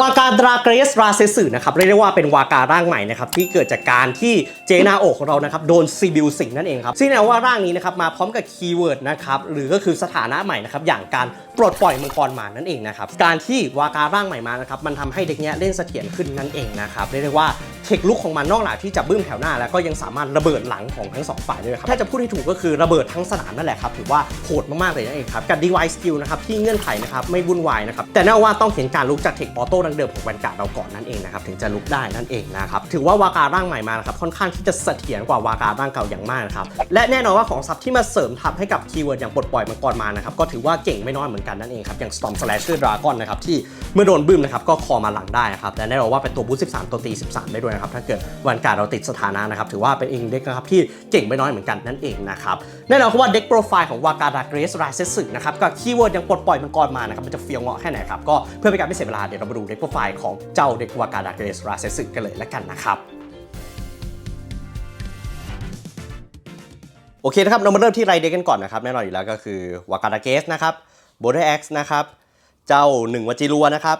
วากาดราเกรสราเซสึนะครับเรียกได้ว่าเป็นวาการ่างใหม่นะครับที่เกิดจากการที่เจนาโอของเรานะครับโดนซีบิลสิงนั่นเองครับซึ่งแนวว่าร่างนี้นะครับมาพร้อมกับคีย์เวิร์ดนะครับหรือก็คือสถานะใหม่นะครับอย่างการปลดปล่อยมังกรมานั่นเองนะครับ การที่วาการ่างใหม่มานะครับ มันทำให้เด็กเนี้ยเล่นเสถียรขึ้นนั่นเองนะครับ เรียกได้ว่าเทคลุกของมันนอกจากที่จะบึ้มแถวหน้า แล้วก็ยังสามารถระเบิดหลังของทั้งสองฝ่ายด้วยครับ ถ้าจะพูดให้ถูกก็คือระเบิดทั้งสนามนั่นแหละครับ ถือว่าโหดมากๆเลยนั่นเองครับ กับ device skill นะครับที่เงื่อนไขนะครับไม่วุ่นวายนะครับ แต่แน่ว่าต้องเห็นการลุกจากเทคออโต้ดังเดิมของแวนการ์ดเราก่อนนั่นเองนะครับถึงจะลุกได้นั่นเองนะครับ ถือว่าวาการ่างใหม่มานะครับค่อนข้างที่จะเสถียรกว่าวาการ่างเก่าอย่างมากนะครับ และแน่นอนว่าของซับที่มาเสริมทับให้กับคีย์เวิร์ดอย่างปลดปล่อยมังกรมานะครับก็ถือว่าเก่งไม่น้อยเหมือนกันนั่นเองครับอย่าง Storm Slasher Dragon นะครับที่เมื่อโดนบึ้มนะครับก็คอมาหลังได้นะครับและแน่นอนว่าเป็นตัวบูส13 ตัวตี 13 ได้ด้วยนะครับถ้าเกิดวันการเราติดสถานะนะครับถือว่าเป็นอีกหนึ่งเด็กนะครับที่เก่งไม่น้อยเหมือนกันนั่นเองนะครับแน่นอนว่าเด็กโปรไฟล์ของวากาดาเกรสไรเซสึนะครับกับคีย์เวิร์ดย่างปลดปล่อยมังกรมานะครับมันจะเฟี้ยวเงาะแค่ไหนครับก็เพื่อเป็นการไม่เสียเวลาเดี๋ยวเรามาดูเด็กโปรไฟล์ของเจ้าเด็กวากาดาเกรสไรเซสึกันเลยละกันนะครับโอเคนะครับเรามาเริ่มที่ไรเด็กกันก่อนนะครับแน่นอนอยู่แล้วก็คือวากาดาเกสนะครับ โบเดอร์เอ็กซ์นะครับเจ้าหนึ่งวจิรัวนะครับ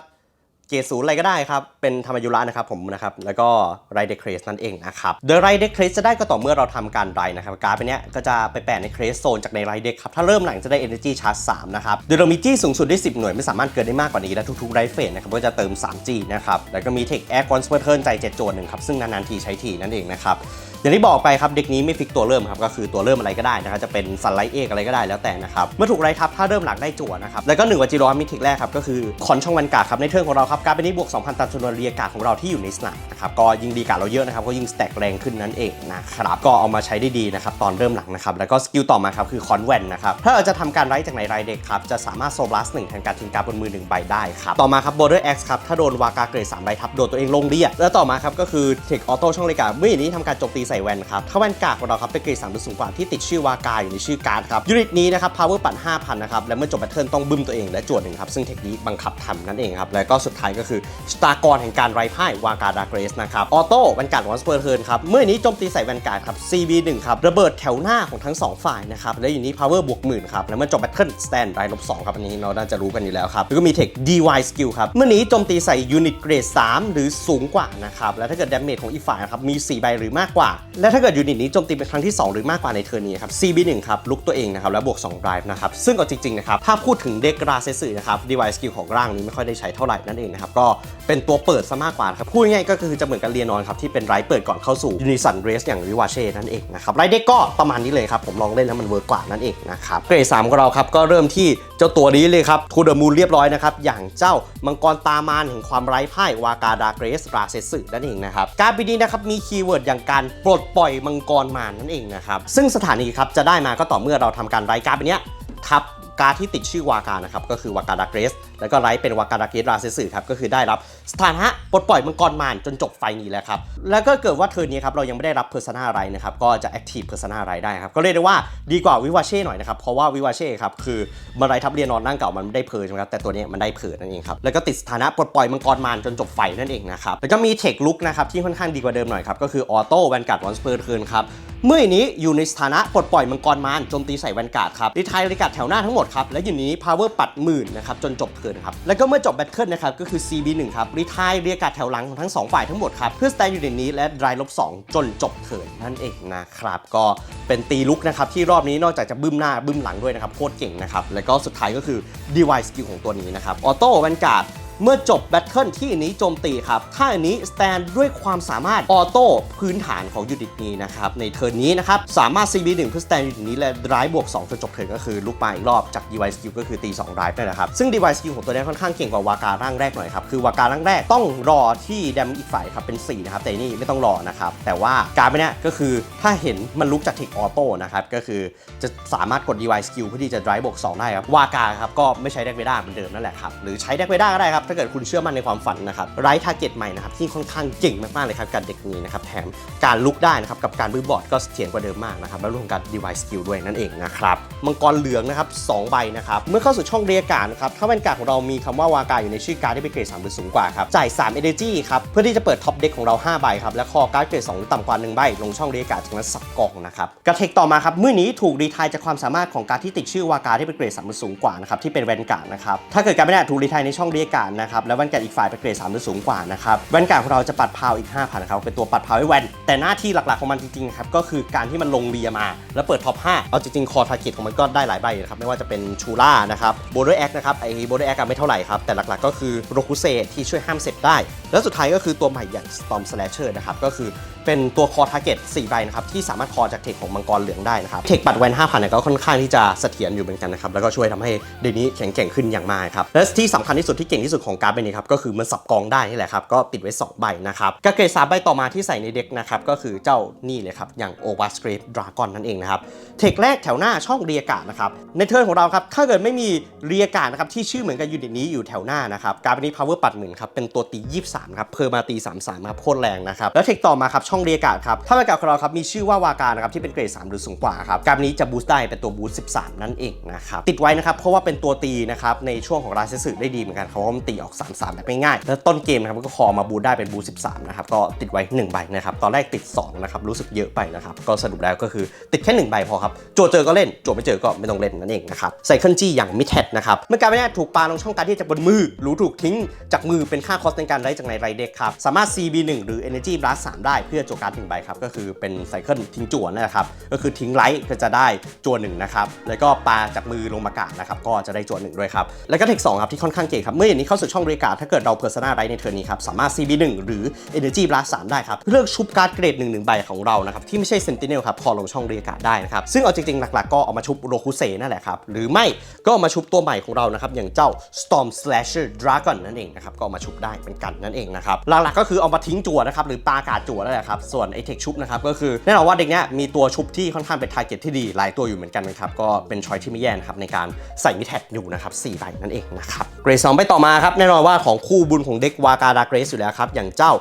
เกรดศูนย์อะไรก็ได้ครับ เป็นธรรมยุระนะครับผมนะครับ แล้วก็ไรเดครสนั่นเองนะครับโดยไรเดครสจะได้ก็ต่อเมื่อเราทำการไรนะครับ การ์ดไปเนี้ยก็จะไปแปะในเครสโซนจากในไรเดคครับ ถ้าเริ่มหลังจะได้ Energy Charge 3นะครับ โดยเรามีจี้สูงสุดได้ 10 หน่วย ไม่สามารถเกินได้มากกว่านี้และทุกๆไรเฟสนะครับ ก็จะเติม 3G นะครับ แล้วก็มีเทคแอร์คอนสเปอร์เทิร์นใจเจ็ดโจนหนึ่งครับ ซึ่งนานๆทีใช้ทีนั่นเองนะครับ อย่างที่บอกไปครับเด็กนี้ไม่ฟิกตัวเริ่มครับก็คือตัวเริ่มอะไรก็ได้นะครับจะเป็นซันไลท์เอกอะไรก็ได้แล้วแต่นะครับเมื่อถูกไล่ทับถ้าเริ่มหลักได้จั่วนะครับแล้วก็หนึ่งวัจิโรมิทิกแรกครับก็คือคอนช่องวันกาครับในเทิร์นของเราครับการเป็นนี้บวก2,000ตามจำนวนเรียกาของเราที่อยู่ในสนามนะครับก็ยิงดีกาเราเยอะนะครับก็ยิงสแต็กแรงขึ้นนั่นเองนะครับก็เอามาใช้ได้ดีนะครับตอนเริ่มหลังนะครับแล้วก็สกิลต่อมาครับคือคอนแวนนะครับถ้าเราจะทำการไล่จากไหนไรเด็กครับจะสามารถโซบลัสหนึ่งแทนการทิ้งการบนมือหนึ่งใบได้ครับต่อมาครับ Border X ครับถ้าโดนวากาเกรดสามใบทับโดนตัวเองลงเรียแล้วต่อมาครับก็คือเทคออโต้ช่องเลกาเมื่อนี้ทำการโจมตีส่แวนครับถ้าแวนกาของเราครับเป็นเกรดสามหรือสูงกว่าที่ติดชื่อวากาอยู่ในชื่อการ์ดครับยูนิตนี้นะครับ power ปั่น5,000นะครับและเมื่อจบแบทเทิลต้องบึ้มตัวเองและจวดหนึ่งครับซึ่งเทคนี้บังคับทำนั่นเองครับแล้วก็สุดท้ายก็คือสตากรแห่งการไร้พ่ายวากาดาเกรสนะครับออโต้แวนการ์ดวอนสเปอร์เทิร์นครับเมื่อนี้โจมตีใส่แวนการ์ดครับ CB1 ครับระเบิดแถวหน้าของทั้งสองฝ่ายนะครับและอยู่นี้ power บวกหมื่นครับแล้วเมื่อจบแบทเทิลสแตนไรลบสองครับอันนี้เราน่าจะรู้กันอยู่แล้วครับแล้วก็มีเทค DY skill ครับเมื่อนี้โจมตีใส่ยูนิตเกรด3หรือสูงกว่านะครับและถ้าเกิดดาเมจของอีกฝ่ายนะครับมี 4 ใบหรือมากกว่าและถ้าเกิดยูนิตนี้โจมตีเป็นครั้งที่ 2 หรือมากกว่าในเทิร์นนี้ครับ CB1 ครับลุกตัวเองนะครับแล้วบวก2 drive นะครับซึ่งเอาจริงๆนะครับถ้าพูดถึงเด็กราเซสึนะครับ DY skill ของร่างนี้ไม่ค่อยได้ใช้เท่าไหร่นั่นเองนะครับก็เป็นตัวเปิดซะมากกว่าครับพูดง่ายๆก็คือจะเหมือนกับเรียนนอนครับที่เป็นไรเปิดก่อนเข้าสู่ยูนิสันเรสอย่างวิวาเช่นั่นเองนะครับไรเด็กก็ประมาณนี้เลยครับผมลองเล่นแล้วมันเวิร์กกว่านั่นเองนะครับเกรดสามของเราครับก็เริ่มที่ จ้าตัวนี้เลยครับทูเดอร์มูลเรียบร้อยนะครับ อย่างเจ้ามังกรตามานแห่งความไร้พ่ายวากาดาเกรสราเซสึนั่นเองนะครับ การปีนี้นะครับมีคีย์เวิร์ดอย่างการปลดปล่อยมังกรมานนั่นเองนะครับ ซึ่งสถานีครับจะได้มาก็ต่อเมื่อเราทำการไรการ์ดไปเนี้ยทับการดที่ติดชื่อวากานะครับก็คือวากาดาเกรส แล้วก็ไลท์เป็นวากาดากรสราเซสึครับก็คือได้รับสถานะปลดปล่อยมังกรมารจนจบไฟนี้แล้วครับแล้วก็เกิดว่าเทอร์นนี้ครับเรายังไม่ได้รับเพอร์ซนาไรนะครับก็จะแอคทีฟเพอร์ซนาไรได้ครับก็เรียกได้ว่าดีกว่าวิวาเช่หน่อยนะครับเพราะว่าวิวาเช่ครับคือมันไรทับเรียนนอนนั่งเก่ามันไม่ได้เพอร์ใช่ไหมครับแต่ตัวนี้มันได้เพอร์นั่นเองครับแล้วก็ติดสถานะปลดปล่อยมังกรมารจนจบไฟนั่นเองนะครับแล้วก็มีเทคลุกนะครับที่ค่อนข้างดีกว่าเดิมหน่อยครับก็คือออโต้แวนการ์ดวอนสเปอร์เทิร์นครับเมื่ออนี้อยู่ในสถานะปลดปล่อยมังกรมารโจมตีใส่แวนการ์ดครับรีไทยรีการ์ดแถวหน้าทั้งหมดครับและอยู่นี้ power ปัดหมื่นนะครับจนจบเทิร์นครับ แล้วก็เมื่อจบแบทเทิลนะครับ ก็คือ CB1 ครับ รีทายเรียการ์ดแถวหลังของทั้ง 2 ฝ่ายทั้งหมดครับ เพื่อสแตนอยู่ในนี้และดรายลบ2จนจบเทิร์นนั่นเองนะครับ ก็เป็นตีลุกนะครับ ที่รอบนี้นอกจากจะบึ้มหน้าบึ้มหลังด้วยนะครับโคตรเก่งนะครับ แล้วก็สุดท้ายก็คือ device skill ของตัวนี้นะครับออโต้แวนการ์ด เมื่อจบแบทเทิลที่นี้โจมตีครับ ถ้าอันนี้สแตนด้วยความสามารถออโต้พื้นฐานของยูนิตนี้นะครับ ในเทิร์นนี้นะครับ สามารถ CB1 เพื่อสแตนยูนิตนี้และ drive บวก2จนจบเทิร์นก็คือลุกมาอีกรอบจาก device skill ก็คือตี2 drive นั่นแหละครับ ซึ่ง device skill ของตัวนี้ค่อนข้างเก่งกว่าวาการ่างแรกหน่อยครับ คือวาการ่างแรกต้องรอที่แดมอีกฝ่ายครับเป็น4นะครับแต่นี่ไม่ต้องรอนะครับ แต่ว่าการไปเนี้ยก็คือถ้าเห็นมันลุกจากเทคออโต้นะครับก็คือจะสามารถกด device skill เพื่อที่จะ drive บวก2ได้ครับวากาครับก็ไม่ใช้แดกเวด้าเหมือนเดิมนั่นแหละครับหรือใช้แดกเวด้าก็ได้ครับถ้าเกิดคุณเชื่อมั่นในความฝันนะครับไรทาร์เก็ตใหม่นะครับที่ค่อนข้างเก่งมากๆเลยครับการเด็กนี้นะครับแถมการลุกได้นะครับกับการบื้อบอร์ดก็เสถียรกว่าเดิมมากนะครับแล้วรวมกับ device skill ด้วยนั่นเองนะครับมังกรเหลืองนะครับสองใบนะครับเมื่อเข้าสู่ช่องเรียกการนะครับถ้าแวนการ์ดของเรามีคำว่าวากาอยู่ในชื่อการ์ดที่เป็นเกรด3หรือสูงกว่าครับจ่าย3 energy ครับเพื่อที่จะเปิดท็อปเด็กของเรา5ใบครับและคอการ์ดเกรด2หรือต่ำกว่า1ใบลงช่องเรียกการจากนั้นสับกล่องนะครับกระเทคต่อมาครับเมื่อนี้ถูกรีทายจากความสามารถของการดที่ติดชื่อวากาที่เป็นเกรด3หรือสูงกว่านะครับที่เป็นแวนการ์ดนะครับถ้าเกิดการไม่ได้ถูกรีทายในช่องเรียกการนะครับแล้วแว่นแการ์ดอีกฝ่ายเป็นเกรด3หรือสูงกว่านะครับแว่นแการ์ดของเราจะปัดพาวอีก5,000นครับเป็นตัวปัดพาวให้แว่น แต่หน้าที่หลักๆของมันจริงๆครับก็คือการที่มันลงเรียมา แล้วเปิดท็อป5เอาจริงๆคอทาร์เก็ตของมันก็ได้หลายใบนะครับไม่ว่าจะเป็นชูล่านะครับโบเดอร์แอคนะครับไอโบเดอร์แอคไม่เท่าไหร่ครับแต่หลักๆก็คือโรคุเซที่ช่วยห้ามเสร็จได้ แล้วสุดท้ายก็คือตัวใหม่อย่าง Storm Slasher นะครับก็คือเป็นตัวคอทาร์เก็ต4ใบนะครับที่สามารถคอจากเทคของมังกรเหลืองได้นะครับเทคปัดแวน5,000เนี่ยก็ค่อนข้างที่จะเสถียรอยู่เหมือนกันนะครับแล้วก็ช่วยทำให้เดยวนี้แข็งแกร่งขึ้นอย่างมากครับและที่สำคัญที่สุดที่เก่งที่สุดของการ์ดใบนี้ครับก็คือมันสับกองได้นี่แหละครับก็ติดไว้ 2 ใบนะครับกระเกรดสามใบต่อมาที่ใส่ในเด็กนะครับก็คือเจ้านี่เลยครับอย่างโอวาสเกรดดราก้อนนั่นเองนะครับเทคแรกแถวหน้าช่องเรียกาศนะครับในเทิร์นของเราครับถ้าเกิดไม่มีเรียกาศนะครับที่ชื่อเหมือนกับยูนิตนี้อยู่แถวหน้านะครับการ์ดใบนี้ power ปัดหมื่นครับเป็นตัวตี 23ครับเพอร์มาตี 33ครับโคตรแรงนะครับแล้วเทคต่อมาครับช่องเรียกาศครับถ้าเป็นการดของเราครับมีชื่อว่าวากานะครับที่เป็นเกรด3หรือสูงกว่าครับการ์ดนี้จะบูสต์ได้เป็นตัวบูสต์13 นั่นเองนะครับติดไว้นะครับเพราะว่าเป็นตัวตีนะครับในช่วงของราชสึได้ดีเหมือนกันเขาเพราะมันตีออก 33 แบบง่ายๆแล้วต้นเกมนะครับก็คอมาบูได้เป็นบู 13 นะครับ ก็ติดไว้ 1 ใบนะครับ ตอนแรกติด 2 นะครับ รู้สึกเยอะไปนะครับ ก็สรุปแล้วก็คือติดแค่ 1 ใบพอครับจทย์เจอก็เล่นจทย์ไม่เจอก็ไม่ต้องเล่นนั่นเองนะครับไซเคิลจี้อย่างมิดเทดนะครับ เมื่อการไม่ได้ถูกปาลงช่องการที่จากบนมือหรือถูกทิ้งจากมือเป็นค่าคอสในการไล่จากในไรเด็กครับ สามารถ CB1 หรือ Energy Blast 3ได้เพื่อโจทย์การดถึงใบครับ ก็คือเป็นไซเคิลทิ้งจั่วนนะครับ ก็คือทิ้งไลท์ก็จะได้จั่วหนึ่งนะครับ แล้วก็ปาจากมือลงมากาดนะครับ ก็จะได้จั่วหนึ่งด้วยครับ แล้วก็เทคสองครับที่ค่อนข้างเก่งครับ เมื่ออย่างนี้เข้าสู่ช่องเรียกาถ้าเกิดเราเพอร์ซนาไรในเทอร์นนี้ครับ สามารถ CB1 หรือ Energy Blast 3ได้ครับ เลือกชุบการ์ดเกรด1 1ใบของเรานะครับ ที่ไม่ใช่ Sentinel ครับพอลงช่องเรียกาได้นะครับ ซึ่งเอาจริงๆ หลักๆ ก็เอามาชุบโรคุเซนั่นแหละครับ หรือไม่ก็เอามาชุบตัวใหม่ของเรานะครับ อย่างเจ้า Storm Slasher Dragon นั่นเองนะครับ ก็เอามาชุบได้เป็นกันนั่นเองนะครับ หลักๆ ก็คือเอามาทิ้งจั่วนะครับ หรือปากาจั่วนั่นแหละครับ ส่วนไอเทคชุบนะครับ ก็คือแน่นอนว่าเด็กเนี้ยมีตัวชุบที่ค่อนข้างเป็นทาร์เก็ตที่ดีหลายตัวอยู่เหมือนกันนะครับ ก็เป็นชอยที่ไม่แย่นะครับในการใส่มิแท็กอยู่นะครับ4ใบนั่นเองนะครับเกรดสองไปต่อมาครับแน่นอนว่าของคู่บุญของเด็กวากาดาเกรสอยู่แล้วครับ อย่างเจ้า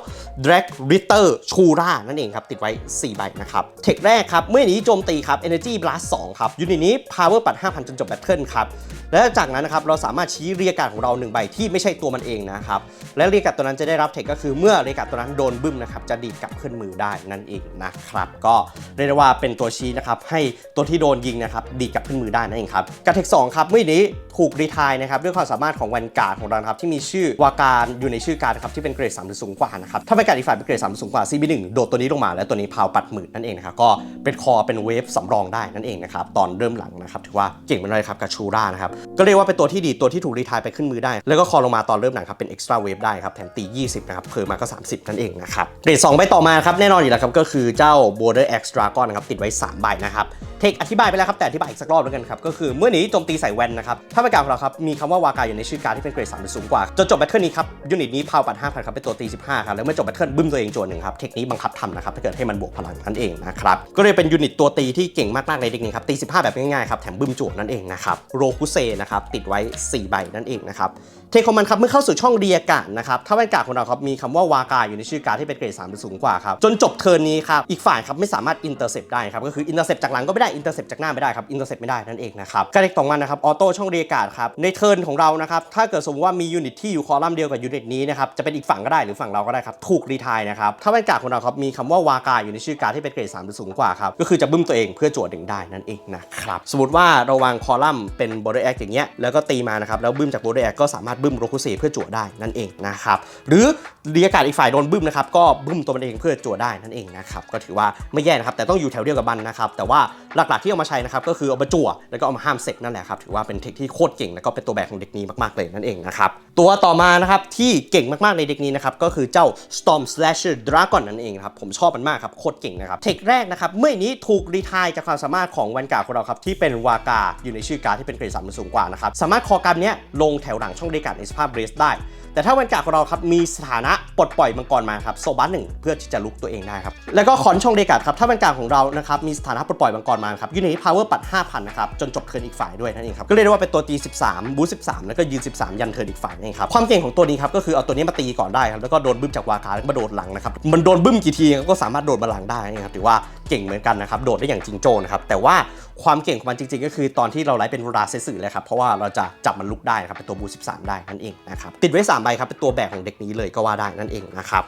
Drag Ritter ชูรานั่นเองครับ ติดไว้ 4 ใบนะครับ เทคแรกครับ เมื่อนี้โจมตีครับ Energy Blast 2 ครับ ยูนิตนี้ Power ปัด 5,000 จนจบแบทเทิลครับ และจากนั้นนะครับ เราสามารถชี้เรียกการของเรา 1 ใบที่ไม่ใช่ตัวมันเองนะครับ และเรียกการตัวนั้นจะได้รับเทคก็คือเมื่อเรียกการตัวนั้นโดนบึ้มนะครับจะดีดกลับขึ้นมือได้นั่นเองนะครับก็เรียกได้ว่าเป็นตัวชี้นะครับให้ตัวที่โดนยิงนะครับดีดกลับขึ้นมือได้นั่นเองครับการเทค2ครับเมื่อนี้ถูกรีทายนะครับด้วยความสามารถของแวนการ์ดของเราครับที่มีชื่อวาการอยู่ในชื่อการนะครับที่เป็นเกรด3หรือสูงกว่านะครับถ้าเป็นการอีกฝ่ายเป็นเกรด3หรือสูงกว่า CB1 โดดตัวนี้ลงมาแล้วตัวนี้พาวปัดหมื่นนั่นเองนะครับก็เป็นคอเป็นเวฟสำรองได้นั่นเองนะครับตอนเริ่มหลังนะครับถือว่าเก่งมากเลยครับกับชูรานะครับก็เรียกว่าเป็นตัวที่ดีตัวที่ถูกรีทายไปขึ้นมือได้ แล้วก็คอลงมาตอนเริ่มหลังครับเป็น extra wave ได้ครับแถมตี 20นะครับเพิ่มมาก็ 30 นั่นเองนะครับเกรด2ไปต่อมาครับแน่นอนอยู่แล้วครับก็คือเจ้า border x dragon นะครับติดไว้ 3 ใบนะครับ เทคอธิบายไปแล้วครับแต่อธิบายอีกสักรอบแล้วกันครับก็คือเมื่อนี้โจมตีใส่แวนนะครับถ้าป็นการของเราครับมีคำว่าวากาอยู่ในชื่อการที่เป็นเกรด3หรือสูงกว่าจนจบแบทเทิลนี้ครับยูนิตนี้พาวปัด5,000ครับเป็นตัวตี15ครับแล้วเมื่อจบแบทเทิลบึ้มตัวเองโจนหนึ่งครับเทคนี้บังคับทำนะครับถ้าเกิดให้มันบวกพลังนั่นเองนะครับก็เลยเป็นยูนิตตัวตีที่เก่งมากๆในเด็กนี้ครับตี15แบบง่ายๆครับแถมบึ้มจวนั่นเองนะครับโรคุเซนะครับติดไว้ 4 ใบนั่นเองนะครับ เทคอมันครับเมื่อเข้าสู่ช่องเรียกาศนะครับถ้าแวนกาดของเราครับมีคำว่าวากาอยู่ในชื่อการที่เป็นเกรด3หรือสูงกว่าครับจนจบเทิร์นนี้ครับอีกฝ่ายครับไม่สามารถอินเตอร์เซปได้ครับก็คืออินเตอร์เซปจากหลังก็ไม่ได้อินเตอร์เซปจากหน้าไม่ได้ครับอินเตอร์เซปไม่ได้นั่นเองนะครับการเทคของมันนะครับออโต้ช่องเรียกาศครับในเทิร์นของเรานะครับถ้าเกิดสมมติว่ามียูนิตที่อยู่คอลัมน์เดียวกับยูนิตนี้นะครับจะเป็นอีกฝั่งก็ได้หรือฝั่งเราก็ได้ครับถูกรีทายนะครับถ้าแวนการ์ดของเราครับมีคำว่าวากาอยู่ในชื่อการที่เป็นเกรด3หรือสูงกว่าครับก็คือจะบึ้มตัวเองเพื่อจั่วดึงได้นั่นเองนะครับสมมติว่าเราวางคอลัมน์เป็นบอร์เดอร์แอคอย่างเงี้ยแล้วก็ตีมานะครับแล้วบึ้มจากบอดอร์แอคก็สามารถบึ้มโรคุเซเพื่อจั่วได้นั่นเองนะครับหรือเรียกการดอีกฝ่ายโดนบึ้มนะครับก็บึ้มตัวมันเองเพื่อจั่วได้นั่นเองนะครับก็ถือว่าไม่แย่นะครับแต่ต้องอยู่แถวเดียวกับบันนะครับแต่ว่าหลักๆที่เอามาใช้นะครับก็คือเอามาจั่วแล้วก็เอามาห้ามเสกนั่นแหละครับถือว่าเป็นเทคที่โคตรเก่งแล้วก็เป็นตัวแบกของเด็กนี้มากๆเลยนั่นเองนะครับตัวต่อมานะครับที่เก่งมากๆในเด็กนี้นะครับก็คือเจ้า Storm Slasher Dragon นั่นเองครับผมชอบมันมากครับโคตรเก่งนะครับเทคแรกนะครับเมื่อนี้ถูกรีทายจากความสามารถของแวนการ์ของเราครับที่เป็นวากาอยู่ในชื่อการที่เป็นเกรดสามสูงกว่านะครับสามารถคอการดเนี้ยลงแถวหลังช่องเรียกการดในสภาพเรสได้ แต่ถ้าแวนการ์ดของเราครับมีสถานะปลดปล่อยมังกรมาครับโซบัสหนึ่งเพื่อที่จะลุกตัวเองได้ครับแล้วก็คอนช่องเรกกาดครับถ้าแวนการ์ดของเรานะครับมีสถานะปลดปล่อยมังกรมาครับยูนิตพาวเวอร์ปัด 5,000นะครับจนจบเทิร์นอีกฝ่ายด้วยนั่นเองครับก็เรียกได้ว่าเป็นตัวตี 13 บูส13 แล้วก็ยืน 13 ยันเทิร์นอีกฝ่ายนั่นเองครับความเก่งของตัวนี้ครับก็คือเอาตัวนี้มาตีก่อนได้ครับแล้วก็โดนบึ้มจากวากาแล้วก็มาโดดหลังนะครับมันโดนบึ้มกี่ทีก็สามารถโดดมาหลังได้นะครับถือว่าเก่งเหมือนกันนะครับโดดได้อย่างจริงโจ้นะครับแต่ว่าความเก่งของมันจริง ๆ ก็คือตอนที่เราไลฟ์เป็นราเซสึเลยครับ เพราะว่าเราจะจับมันลุกได้ครับเป็นตัวบู13 ได้นั่นเองนะครับติดไว้3ใบครับเป็นตัวแบกของเด็กนี้เลยก็ว่าได้นั่นเองนะครับ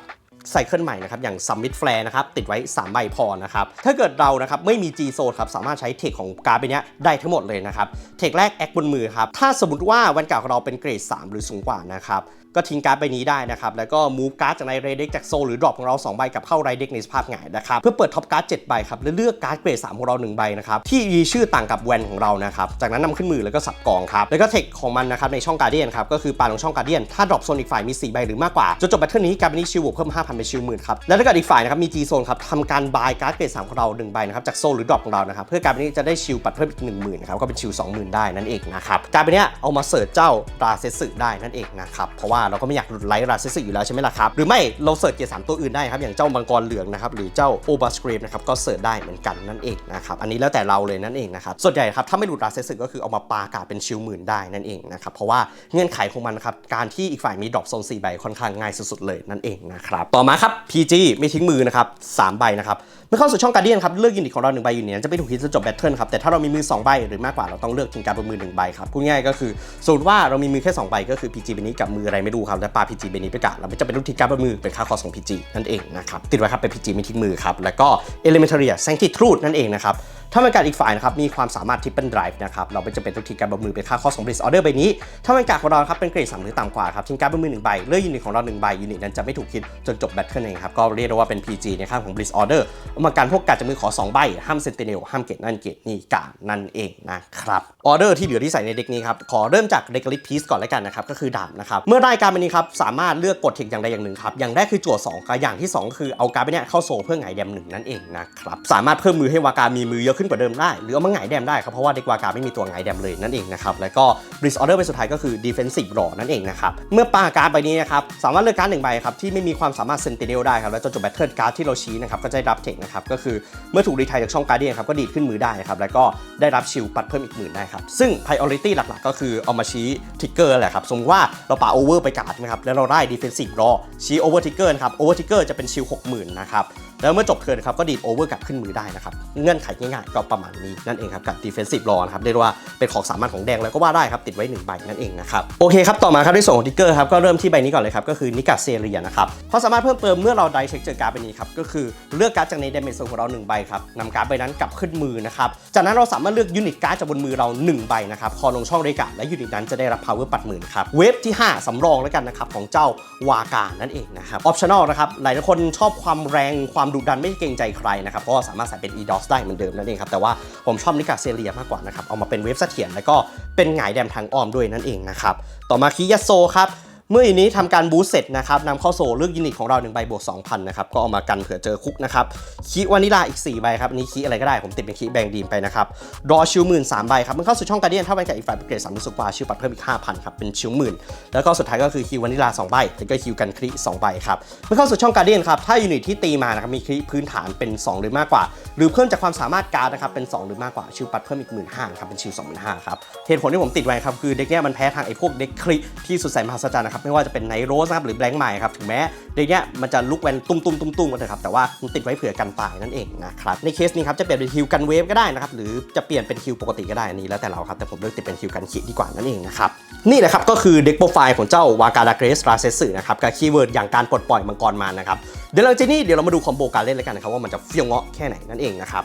ไซเคิลใหม่นะครับอย่าง Summit Flare นะครับติดไว้ 3 ใบพอนะครับถ้าเกิดเรานะครับไม่มี G Zone ครับสามารถใช้เทคของการ์ดใบเนี้ยได้ทั้งหมดเลยนะครับเทคแรกแอคบนมือครับถ้าสมมติว่าวันเก่าของเราเป็นเกรด 3 หรือสูงกว่านะครับ ก็ทิ้งการ์ดใบนี้ได้นะครับ แล้วก็มูฟการ์ดจากในเรเด็กจากโซลหรือดรอปของเรา2ใบกลับเข้าไรเด็กในสภาพหงายนะครับ เพื่อเปิดท็อปการ์ด7ใบครับและเลือกการ์ดเกรด3ของเรา1ใบนะครับ ที่มีชื่อต่างกับแวนของเรานะครับ จากนั้นนำขึ้นมือแล้วก็สับกองครับ แล้วก็เทคของมันนะครับในช่องการเดียนครับ ก็คือปาลงช่องการเดียน ถ้าดรอปโซนอีกฝ่ายมี4ใบหรือมากกว่าจนจบแบทเทิลนี้การ์ดนี้ชิลบวกเพิ่ม5,000เป็นชิลหมื่นครับ แล้วถ้าเกิดอีกฝ่ายนะครับมี G โซนครับทำการบายการ์ดเกรด3ของเรา1ใบนะครับจากโซหรือดรอปของเรานะครับเพื่อการ์ดนี้จะได้ชิลปัดเพิ่มอีก10,000ครับก็เป็นชิล20,000 ได้นั่นเองนะครับการ์ดนี้เอามาเสิร์ชเจ้าราเซสึได้นั่นเองนะครับเพราะว่าเราก็ไม่อยากหลุดไลท์ราเซสึอยู่แล้วใช่ไหมล่ะครับ หรือไม่เราเสิร์ชเกียร์สามตัวอื่นได้ครับ อย่างเจ้ามังกรเหลืองนะครับ หรือเจ้าโอบาสครีมนะครับ ก็เสิร์ชได้เหมือนกันนั่นเองนะครับ อันนี้แล้วแต่เราเลยนั่นเองนะครับ ส่วนใหญ่ครับถ้าไม่หลุดราเซสึก็คือเอามาปากาเป็นชิลหมื่นได้นั่นเองนะครับ เพราะว่าเงื่อนไขของมันครับ การที่อีกฝ่ายมีดรอปโซน4ใบค่อนข้างง่ายสุดๆเลยนั่นเองนะครับ ต่อมาครับ PG ไม่ทิ้งมือนะครับสามใบนะครับเมื่อเข้าสู่ช่องการเดียนครับเลือกยูนิตของเราหนึ่งใบอยู่เนี่ยจะไม่ถูกคิดจนจบแบทเทิลครับแต่ถ้าเรามีมือ2ใบหรือมากกว่าเราต้องเลือกทิ้งการดบนมือหนึ่งใบครับพูดง่ายก็คือสมมติว่าเรามีมือแค่2ใบก็คือ PG เบนี้กับมืออะไรไม่รู้ครับและปา PG เบนี้ไปกะเราไม่จะเป็นลูกทิ้งการดบนมือเป็นค่าคอสของ PG นั่นเองนะครับติดไว้ครับเป็น PG ไม่ทิ้งมือครับแล้วก็ Elementary Sanctity Truth นั่นเองนะครับถ้าเป็นการอีกฝ่ายนะครับมีความสามารถ Triple Drive นะครับเราไม่จำเป็นต้องทิ้งการบนมือเป็นค่าคอสของ Blitz Order ใบนี้ ถ้าเป็นการของเราครับเป็นเกรดสามหรือต่ำกว่าครับทิ้งการบนมือหนึ่งใบเลือกยูนิตของเราหนึ่งใบยูนิตนั้นจะไม่ถูกคิดจนจบแบทเทิลเองครับก็เรียกได้ว่าเป็น PG ในข้าของ Blitz Order เมาการพวกการจะมือขอ 2 ใบ ห้ามเซนติเนลห้ามเกตนั่นเกตนี่กานั่นเองนะครับออเดอร์ที่เหลือที่ใส่ในเด็กนี้ครับ ขอเริ่มจากเดกลิทพีซก่อนแล้วกันนะครับ ก็คือดาบนะครับ เมื่อได้การ์ดนี้ครับ สามารถเลือกกดเทคอย่างใดอย่างหนึ่งครับ อย่างแรกคือจั่ว2กับอย่างที่ 2 คือเอาการ์ดเนี้ยเข้าโซเพื่อหงายแดมหนึ่งนั่นเองนะครับ สามารถเพิ่มมือให้วากามีมือเยอะขึ้นกว่าเดิมได้ หรือเอามาหงายแดมได้ครับ เพราะว่าเด็กวากาไม่มีตัวหงายแดมเลยนั่นเองนะครับ แล้วก็บริสออเดอร์ใบสุดท้ายก็คือ defensive raw นั่นเองนะครับ เมื่อปาการ์ดใบนี้นะครับ สามารถเลือกการ์ดหนึ่งใบครับที่ไม่มีความสามารถเซนติเนลได้ครับแล้วจนจบแบทเทิลการ์ดที่เราชี้นะครับก็จะได้รับเทคนะครับก็คือเมื่อถูกรีไทายจากช่องการ์เดียนครับก็ดีดขึ้นมือได้นะครับแล้วก็ได้รับชิลปัดเพิ่มอีกหมื่นได้ครับซึ่ง priority หลักๆ ก็คือเอามาชี้ทิกเกอร์แหละครับสมมติว่าเราปาโอเวอร์ไปการ์ดนะครับแล้วเราได้ defensive raw ชี้โอเวอร์ทิกเกอร์นะครับโอเวอร์ทิกเกอร์จะเป็นชิล60,000นะครับ แล้วเมื่อจบเทิร์นครับก็ดีดโอเวอร์กลับขึ้นมือได้นะครับเงื่อนไขง่ายๆก็ประมาณนี้นั่นเองครับกับ defensive raw นะครับเรียกว่าเป็นของสามารถของแดงแล้วก็ว่าได้ครับติดไว้1ใบนั่นเองนะครับโอเคครับต่อมาครับในส่วนของทิกเกอร์ครับก็เริ่มที่ใบนี้ก่อนเลยครับก็คือนิกาเซเรียนะครับควาสามารถเพิ่มเติมเมื่อเราได้เช็คเจอการ์ดใบนี้ครับก็คือเลือกการ์ดจากในเดเมจโซนของเรา1ใบครับนำการ์ดใบนั้นกลับขึ้นมือนะครับจากนั้นเราสามารถเลือกยูนิตการ์ดจากบนมือเรา 1 ใบนะครับคอลงช่องเรกาและยูนิตนั้นจะได้รับ power ปัดหมื่นครับเวฟที่ 5สำรองแล้วกันนะครับของเจ้าวากานั่นเองนะครับออปชั่นอลนะครับหลายคนชอบความแรงความดุดันไม่เกรงใจใครนะครับเพราะสามารถใส่เป็น EDOS ได้เหมือนเดิมนั่นเองครับแต่ว่าผมชอบนิกาเซเรียมากกว่านะครับเอามาเป็นเวฟเสถียรแล้วก็เป็นหงายแดมทางอ้อมด้วยนั่นเองนะครับต่อมาคิยาโซครับ เมื่ออันนี้ทำการบูสเสร็จนะครับนำเข้าโซ่เลือกยูนิตของเรา1ใบบวก2,000นะครับก็เอามากันเผื่อเจอคุกนะครับคีวานิลาอีก 4 ใบครับนี้คีอะไรก็ได้ผมติดเป็นคีแบงดีมไปนะครับรอชิวหมื่นสามใบครับมื่อเข้าสู่ช่องการเดียนถ้าไปกับอีกฝ่ายเป็นเกรดสามสุกว่าชิวปัดเพิ่มอีก5,000ครับเป็นชิวหมื่นแล้วก็สุดท้ายก็คือคิวานิลา2ใบแล้วก็คิวกันคริ2ใบครับมื่อเข้าสู่ช่องการเดียนครับถ้ายูนิตที่ตีมานะครับมีคริพื้นฐานเป็น 2 หรือมากกว่า หรือเพิ่มจากความสามารถการนะครับเป็น 2 หรือมากกว่าชิวปัดเพิ่มอีก1 5ื่นครับเป็นชิว2 5 0 0 0ครับเหตุผลที่ผมติดไว้ครับคือเด็กเนี้ยมันแพ้ทางไอ้พวกเด็กคริที่สุดแสนมหัศจรรย์นะครับไม่ว่าจะเป็นไนโรสนะครับหรือแบงค์ใหม่ครับถึงแม้เด็กเนี้ยมันจะลุกแวนตุ้มตุ้มตุ้มตุ้มกันเถอะครับแต่ว่ามันติดไว้เผื่อกันตายนั่นเองนะครับในเคสนี้ครับจะเปลี่ยนเป็นฮิวกันเวฟก็ได้นะครับหรือจะเปลี่ยนเป็นฮิวปกติก็ได้อันนี้แล้วแต่เราครับแต่ผมเลือกติดเป็นฮิวกันขีดีกว่านั่นเองนะครับนี่แหละครับก็คือเด็กโปรไฟล์ของเจ้าวากาดาเกรสราเซสึนะครับกับคีย์เวิร์ดอย่างการปลดปล่อยมังกรมานะครับเดี๋ยวหลังจากนี้เดี๋ยวเรามาดูคอมโบการเล่นแล้วกันนะครับว่ามันจะเฟี้ยวเงาะแค่ไหนนั่นเองนะครับ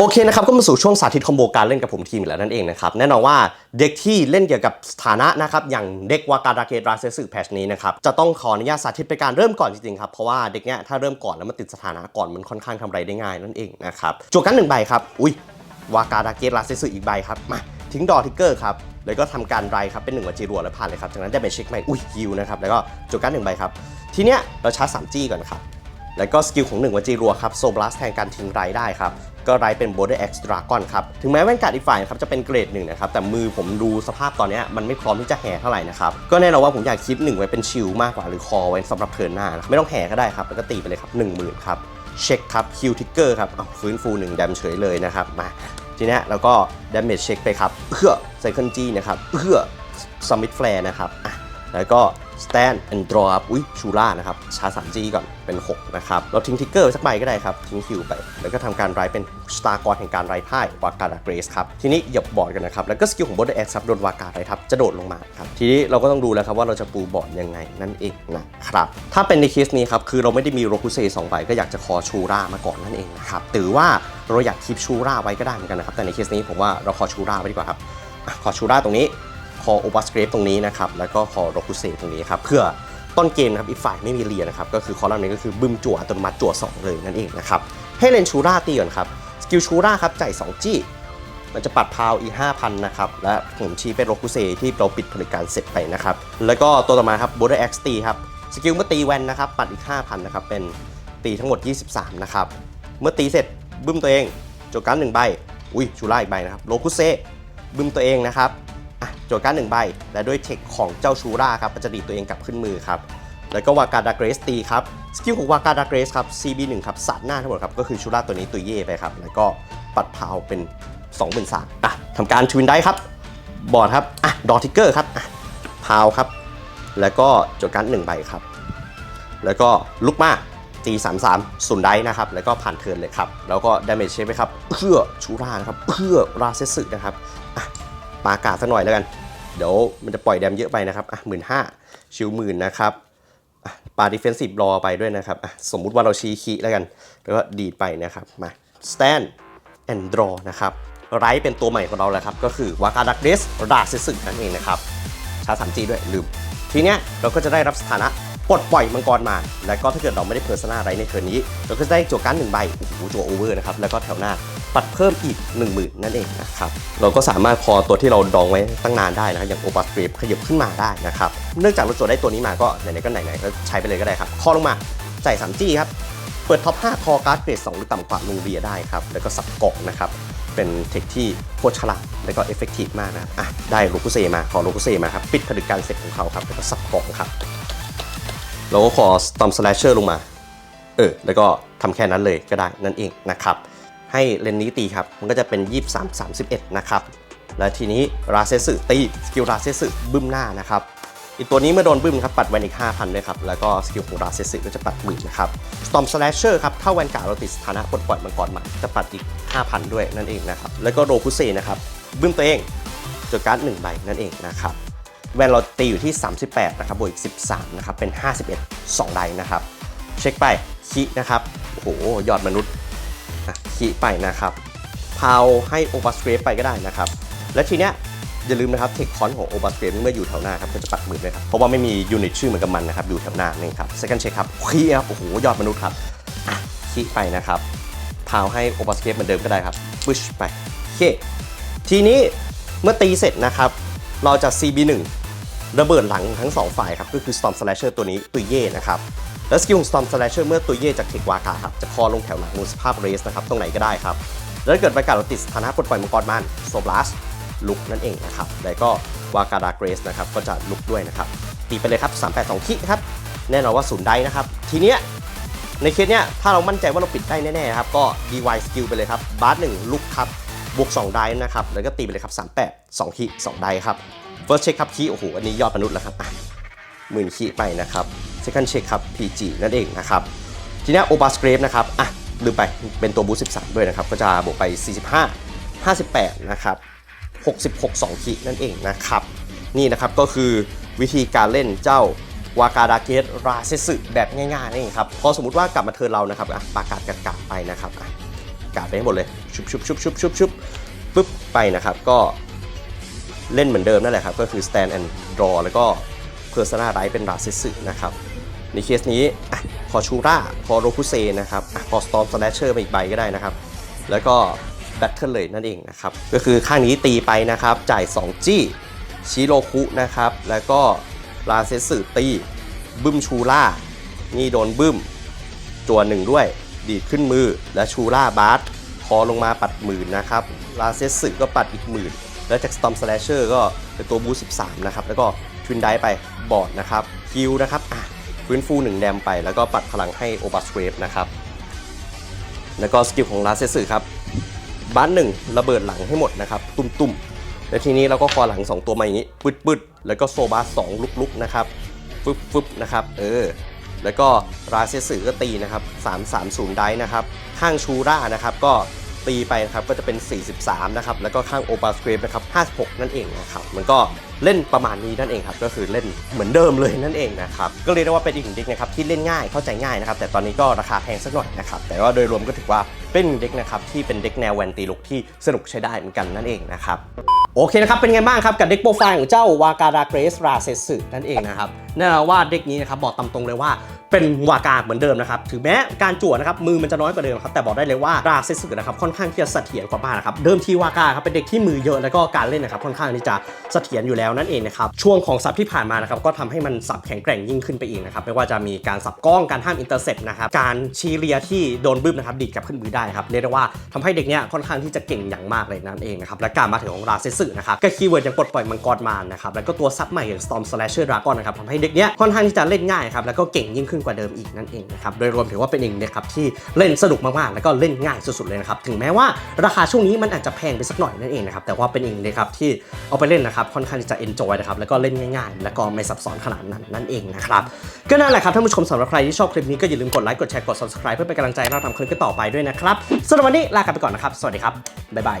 โอเคนะครับก็มาสู่ช่วงสาธิตคอมโบการเล่นกับผมทีมแล้วนั่นเองนะครับแน่นอนว่าเด็กที่เล่นเกี่ยวกับสถานะนะครับอย่างเด็กวากาดาเกตราเซสึแพชนี้นะครับจะต้องขออนุญาตสาธิตเป็นการเริ่มก่อนจริงๆครับเพราะว่าเด็กเนี้ยถ้าเริ่มก่อนแล้วมันติดสถานะก่อนมันค่อนข้างทำอะไรได้ง่ายนั่นเองนะครับจวกกันหนึ่งใบครับอุ้ยวากาดาเกตราเซสึอีกใบครับมาทิ้งดอทิกเกอร์ครับแล้วก็ทำการไรครับเป็นหนึ่งวัจีรัวแล้วผ่านเลยครับจากนั้นจะเป็นเช็คใหม่อุ้ยฮิวนะครับแล้วก็จวกกันหนึ่งใบครับทีเนี้ยเราชาร์จสามจี้ก่อนครับแล้วก็สกิลของ1วัจีรัวครับโซบลัสแทนการทิ้งไรได้ครับ ก็ไรเป็น Border X Dragon ครับ ถึงแม้แว่นการ์ดอีกฝ่ายครับจะเป็นเกรดหนึ่งนะครับ แต่มือผมดูสภาพตอนนี้มันไม่พร้อมที่จะแห่เท่าไหร่นะครับ ก็แน่นอนว่าผมอยากคิดหนึ่งไว้เป็นชิลมากกว่าหรือคอไว้สำหรับเทิร์นหน้านะไม่ต้องแห่ก็ได้ครับแล้วก็ตีไปเลยครับ1 0,000ครับเช็คครับคิวทิกเกอร์ครับอ้าวฟื้นฟู1แดมเฉยเลยนะครับมาทีนี้แล้วก็ดาเมจเช็คไปครับเอื้อไซเคิลจีนะครับเอื้อสมิธแฟร์นะครับแล้วก็ stand and draw ครับอุ้ยชูล่านะครับชาร์จ 3G ก่อนเป็น 6 นะครับ เราทิ้งทิกเกอร์สักใบก็ได้ครับ ทิ้งคิวไป แล้วก็ทำการไรเป็นสตาร์กอรแห่งการไรพ่ายวากาดาเกรสครับ ทีนี้หยับบอร์ดกันนะครับ แล้วก็สกิลของบอร์ดแอคครับโดนวากาไรทับจะโดดลงมาครับ ทีนี้เราก็ต้องดูแล้วครับว่าเราจะปูบอร์ดยังไงนั่นเองนะครับถ้าเป็นในเคสนี้ครับคือเราไม่ได้มีโรคุเซสองใบก็อยากจะคอชูรามาก่อนนั่นเองนะครับหรือว่าเราอยากคีบชูราไว้ก็ได้เหมือนกันนะครับแต่ในเคสนี้ผมว่าเราคอชูราไว้ดีกว่าครับคอชูราตรงนี้ อโอบัสเกรฟตรงนี้นะครับ แล้วก็คอโรคุเซตรงนี้ครับ เพื่อต้นเกมนะครับอีกฝ่ายไม่มีเรียนะครับ ก็คือคอลัมน์นี้ก็คือบึ้มจั่วอัตโนมัติจั่ว2 เลยนั่นเองนะครับ ให้เลนชูราตีก่อนครับ สกิลชูราครับจ่าย2จี้ มันจะปัดพาวอีก 5,000 นะครับ และผมชี้เป็นโรคุเซที่เราปิดผลิตการเสร็จไปนะครับ แล้วก็ตัวต่อมาครับ Border X ตีครับ สกิลเมื่อตีแวนนะครับ ปัดอีก 5,000 นะครับ เป็นตีทั้งหมด 23 นะครับ เมื่อตีเสร็จบึ้มตัวเองโจการดหนึ่งใบ อุ้ยชูล่าอีกใบนะครับ โรคุเซบึ้มตัวเองนะครับ โจทย์การหนึ่งใบ และด้วยเทคของเจ้าชูราครับจะดีดตัวเองกลับขึ้นมือครับแล้วก็วากาดาเกรสตีครับสกิลของวากาดาเกรสครับ CB1 ครับสัดหน้าทั้งหมดครับก็คือชูราตัวนี้ตุยเย่ไปครับแล้วก็ปัดพาวเป็น23,000อะทำการทวินได้ครับบอร์ดครับอะดอทิกเกอร์ครับอะพาวครับ แล้วก็โจทย์การหนึ่งใบครับ แล้วก็ลุกมาตี3 3ศูนย์ได้นะครับ แล้วก็ผ่านเทิร์นเลยครับ แล้วก็ดาเมจเชฟไปครับเพื่อชูรานะครับเพื่อราเซสึนะครับ ปากาสักหน่อยแล้วกัน เดี๋ยวมันจะปล่อยแดมเยอะไปนะครับอะหมื่นห้าชิวหมื่นนะครับปาดิเฟนซีฟรอไปด้วยนะครับสมมุติว่าเราชี้คีแล้วกัน แล้วก็ดีดไปนะครับ มา stand and draw นะครับไรเป็นตัวใหม่ของเราแล้วครับ ก็คือวากาดักเดสราเซสึนั่นเองนะครับ ชาร์จ 3G ด้วยลืม ทีเนี้ยเราก็จะได้รับสถานะ ปลดปล่อยมังกรมา แล้วก็ถ้าเกิดเราไม่ได้เพอร์ซนาไรในเทิร์นนี้ เราก็จะได้จั่วการดหนึ่งใบโอ้โหจั่วโอเวอร์นะครับ แล้วก็แถวหน้าปัดเพิ่มอีก 1 0,000 นั่นเองนะครับ เราก็สามารถพอตัวที่เราดองไว้ตั้งนานได้นะครับ อย่างโอปัสเกรฟขยับขึ้นมาได้นะครับ เนื่องจากเราจั่วได้ตัวนี้มาก็ไหนๆก็ไหนๆก็ใช้ไปเลยก็ได้ครับคอลงมาจ่าย 3G ครับเปิดท็อป5คอการ์ดเกรด2หรือต่ำกว่าลงเรียได้ครับแล้วก็สับเกาะนะครับเป็นเทคที่โคตรฉลาดแล้วก็เอฟเฟกตีฟมากนะครับอะได้โลกุเซมาขอโลกุเซมาครับปิดผลิตการเสร็จของเขาครับแล้วก็สับเกาะครับ แล้วก็ขอสตอมสแลชเชอร์ลงมา เออ แล้วก็ทำแค่นั้นเลยก็ได้นั่นเองนะครับ ให้เลนนี้ตีครับ มันก็จะเป็น 23 31 นะครับ และทีนี้ราเซสึตี สกิลราเซสึบึ้มหน้านะครับอีกตัวนี้เมื่อโดนบึ้มครับปัดแวนอีก 5,000ด้วยครับ แล้วก็สกิลของราเซสึก็จะปัดหมื่นนะครับ Storm Slasher ครับ ถ้าแวนการ์ดเราติดสถานะปลดปล่อยมังกรใหม่จะปัดอีก 5,000 ด้วยนั่นเองนะครับ แล้วก็โรคุเซนะครับ บึ้มตัวเองจดการ์ด1ใบนั่นเองนะครับ แวนเราตีอยู่ที่ 38 นะครับบวกอีก 13 นะครับ เป็น 51 2ใบนะครับ เช็คไปคีนะครับ โอ้โห ยอดมนุษย์คีไปนะครับ พาวให้โอ a าสเ r ร e ไปก็ได้นะครับ และทีเนี้ยอย่าลืมนะครับเทคคอนของโอ a าสเ r ร e เมื่ออยู่แถวหน้าครับก็จะปัดหมื่นเลยครับ เพราะว่าไม่มียูนิตชื่อเหมือนกับมันนะครับ อยู่แถวหน้านี่ครับ second check ครับคีครับ โอ้โห ยอดมนุษย์ครับอะคีไปนะครับ พาวให้โอ a าสเ r ร e เหมือนเดิมก็ได้ครับปุชไปโอเคทีนี้เมื่อตีเสร็จนะครับ เราจะ CB1 ระเบิดหลังทั้งสองฝ่ายครับก็คือ Storm Slasher ตัวนี้ตุยเย่นะครับแล้วสกิลของ Storm Slasher เมื่อตุยเย่จากเทควากาครับจะคอลงแถวหลังมูลสภาพเรสนะครับตรงไหนก็ได้ครับ แล้วเกิดประกาศเราติดสถานะปลดปล่อยมังกรมันโซบลัสลุกนั่นเองนะครับแล้วก็วากาดาเกรสนะครับก็จะลุกด้วยนะครับตีไปเลยครับ 382คิครับแน่นอนว่าศูนย์ได้นะครับ ทีเนี้ยในเคสเนี้ยถ้าเรามั่นใจว่าเราปิดได้แน่ๆครับก็ DY skill ไปเลยครับบาร์หนึ่งลุกครับบวก2ได้นะครับแล้วก็ตีไปเลยครับ 38 2คี2ได้ครับ first check ครับคีโอ้โหอันนี้ยอดมนุษย์แล้วครับหมื่นคีไปนะครับ second check ครับ PG นั่นเองนะครับทีนี้ย Oba Scrape นะครับอะลืมไปเป็นตัวบูส13 ด้วยนะครับ ก็จะบวกไป 45 58 นะครับ 66 2คีนั่นเองนะครับ นี่นะครับก็คือวิธีการเล่นเจ้าวากาดาเกตราเซสึแบบง่ายๆนั่นเองครับ พอสมมติว่ากลับมาเทิร์นเรานะครับอะปากาดกัดกาดไปนะครับอะกาดไปให้หมดเลย ชุบชุบชุบชุบชุบชุบปึ๊บไปนะครับ ก็ เล่นเหมือนเดิมนั่นแหละครับ ก็คือ stand and draw แล้วก็ persona right เป็นราเซสึนะครับ ในเคสนี้อพอชูราพอโรคุเซนะครับอพอ storm slasher มาอีกใบก็ได้นะครับ แล้วก็แบทเทิลเลยนั่นเองนะครับ ก็คือข้างนี้ตีไปนะครับ จ่าย 2 จี้ชิโรคุนะครับ แล้วก็ราเซสึตีบึ้มชูล่า นี่โดนบึ้มจัวหนึ่งด้วย ดีดขึ้นมือและชูล่าบาร์คอลงมาปัดหมื่นนะครับ ลาเซสึก็ปัดอีกหมื่น แล้วจาก Storm Slasher ก็เป็นตัวบู13 นะครับ แล้วก็ทวินไดไปบอร์ดนะครับคิวนะครับอะฟื้นฟู1แดมไป แล้วก็ปัดพลังให้โอบัสเวฟนะครับ แล้วก็สกิลของลาเซสึครับบ้านหนึ่งระเบิดหลังให้หมดนะครับ ตุ้มๆ แล้วทีนี้เราก็คอหลัง 2 ตัวมาอย่างนี้ปึ๊ดแล้วก็โซบาสองลุกๆนะครับฟึบฟึบนะครับเออแล้วก็ราเซสึก็ตีนะครับ330ได้นะครับ ข้างชูร่านะครับก็ ตีไปนะครับก็จะเป็น 43 นะครับ แล้วก็ข้างโอปาสคริปนะครับ 56 นั่นเองนะครับ มันก็เล่นประมาณนี้นั่นเองครับ ก็คือเล่นเหมือนเดิมเลยนั่นเองนะครับ ก็เรียกได้ว่าเป็นอีกหนึ่งเด็กนะครับที่เล่นง่ายเข้าใจง่ายนะครับ แต่ตอนนี้ก็ราคาแพงสักหน่อยนะครับ แต่ว่าโดยรวมก็ถือว่าเป็นเด็กนะครับที่เป็นเด็กแนวแวนตีลุกที่สนุกใช้ได้เหมือนกันนั่นเองนะครับโอเคนะครับ เป็นไงบ้างครับ กับเด็กโปรไฟล์ของเจ้าวาการาเกรสราเซสึนั่นเองนะครับแน่นอนว่าเด็กนี้นะครับบอกตามตรงเลยว่า เป็นวากาเหมือนเดิมนะครับถึงแม้การจั่วนะครับมือมันจะน้อยกว่าเดิมครับแต่บอกได้เลยว่าราเซสึนะครับค่อนข้างที่จะเสถียรกว่ามากนะครับเดิมทีวากาครับเป็นเด็กที่มือเยอะแล้วก็การเล่นนะครับค่อนข้างที่จะเสถียรอยู่แล้วนั่นเองนะครับช่วงของซับที่ผ่านมานะครับก็ทำให้มันสับแข็งแกร่งยิ่งขึ้นไปอีกนะครับไม่ว่าจะมีการสับกล้องการห้ามอินเตอร์เซ็ปนะครับการชี้เลียที่โดนบึ้มนะครับดีดกลับขึ้นมือได้ครับเรียกได้ว่าทำให้เด็กเนี้ยค่อนข้างที่จะเก่งอย่างมากเลยนั่นเองนะครับและการมาถึงของราเซสึนะครับก็คีย์เวิร์ดยังปลดปล่อยมังกรมารนะครับแล้วก็ตัวซับใหม่อย่าง Storm Slasher Dragon นะครับทำให้เด็กเนี้ยค่อนข้างที่จะเล่นง่ายครับแล้วก็เก่งยิ่งขึ้นกว่าเดิมอีกนั่นเองนะครับ โดยรวมถือว่าเป็นอีกเด็กครับที่เล่นสนุกมากๆ แล้วก็เล่นง่ายสุดๆเลยนะครับ ถึงแม้ว่าราคาช่วงนี้มันอาจจะแพงไปสักหน่อยนั่นเองนะครับ แต่ว่าเป็นอีกเด็กครับที่เอาไปเล่นนะครับ ค่อนข้างที่จะ enjoy นะครับ แล้วก็เล่นง่ายๆ แล้วก็ไม่ซับซ้อนขนาดนั้นนั่นเองนะครับ ก็นั่นแหละครับท่านผู้ชมสำหรับใครที่ชอบคลิปนี้ก็อย่าลืมกดไลค์กดแชร์กด subscribe เพื่อเป็นกำลังใจเราทำคลิปกันต่อไปด้วยนะครับสำหรับวันนี้ลากันไปก่อนนะครับ สวัสดีครับบ๊ายบาย